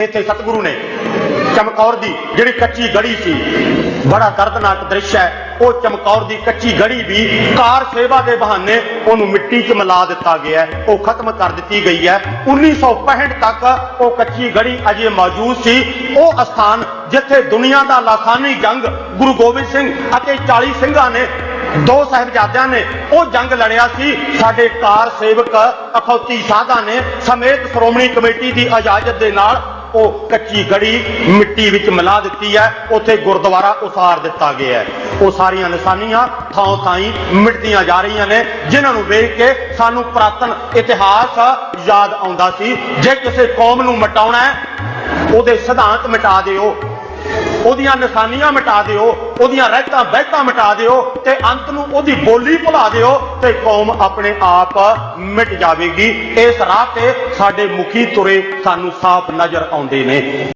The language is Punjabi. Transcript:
ਇੱਥੇ ਸਤਿਗੁਰੂ ਨੇ ਚਮਕੌਰ ਦੀ ਜਿਹੜੀ ਕੱਚੀ ਗੜੀ ਸੀ, ਬੜਾ ਦਰਦਨਾਕ ਦ੍ਰਿਸ਼ ਹੈ, ਉਹ ਚਮਕੌਰ ਦੀ ਕੱਚੀ ਗੜੀ ਵੀ ਕਾਰ ਸੇਵਾ ਦੇ ਬਹਾਨੇ ਉਹਨੂੰ ਮਿੱਟੀ 'ਚ ਮਿਲਾ ਦਿੱਤਾ ਗਿਆ ਉਹ ਖਤਮ ਕਰ ਦਿੱਤੀ ਗਈ ਹੈ। 1965 ਤੱਕ ਉਹ ਕੱਚੀ ਗੜੀ ਅਜੇ ਮੌਜੂਦ ਸੀ। ਉਹ ਅਸਥਾਨ ਜਿੱਥੇ ਦੁਨੀਆ ਦਾ ਲਾਸਾਨੀ ਜੰਗ ਗੁਰੂ ਗੋਬਿੰਦ ਸਿੰਘ ਅਤੇ 40 ਸਿੰਘਾਂ ਨੇ, ਦੋ ਸਾਹਿਬਜ਼ਾਦਿਆਂ ਨੇ ਉਹ ਜੰਗ ਲੜਿਆ ਸੀ। ਸਾਡੇ ਕਾਰ ਸੇਵਕ ਅਖੌਤੀ ਸਾਧਾਂ ਨੇ ਸਮੇਤ ਸ਼੍ਰੋਮਣੀ ਕਮੇਟੀ ਦੀ ਇਜਾਜ਼ਤ ਦੇ ਨਾਲ ਉਹ ਕੱਚੀ ਗੜੀ ਮਿੱਟੀ ਵਿੱਚ ਮਿਲਾ ਦਿੱਤੀ ਹੈ। ਉੱਥੇ ਗੁਰਦੁਆਰਾ ਉਸਾਰ ਦਿੱਤਾ ਗਿਆ ਹੈ। ਉਹ ਸਾਰੀਆਂ ਨਿਸ਼ਾਨੀਆਂ ਥਾਂ ਥਾਈ ਮਿਟਦੀਆਂ ਜਾ ਰਹੀਆਂ ਨੇ, ਜਿਨ੍ਹਾਂ ਨੂੰ ਵੇਖ ਕੇ ਸਾਨੂੰ ਪ੍ਰਾਤਨ ਇਤਿਹਾਸ ਯਾਦ ਆਉਂਦਾ ਸੀ। ਜੇ ਕਿਸੇ ਕੌਮ ਨੂੰ ਮਟਾਉਣਾ ਹੈ, ਉਹਦੇ ਸਿਧਾਂਤ ਮਿਟਾ ਦਿਓ, ਉਹਦੀਆਂ ਨਿਸ਼ਾਨੀਆਂ ਮਿਟਾ ਦਿਓ। ਉਹਦੀਆਂ ਰਹਿਤਾਂ ਬਹਿਤਾਂ ਮਿਟਾ ਦਿਓ ਤੇ ਅੰਤ ਨੂੰ ਉਹਦੀ ਬੋਲੀ ਭੁਲਾ ਦਿਓ ਤੇ ਕੌਮ ਆਪਣੇ ਆਪ ਮਿਟ ਜਾਵੇਗੀ। ਇਸ ਰਾਹ ਤੇ ਸਾਡੇ ਮੁਖੀ ਤੁਰੇ ਸਾਨੂੰ ਸਾਫ਼ ਨਜ਼ਰ ਆਉਂਦੇ ਨੇ।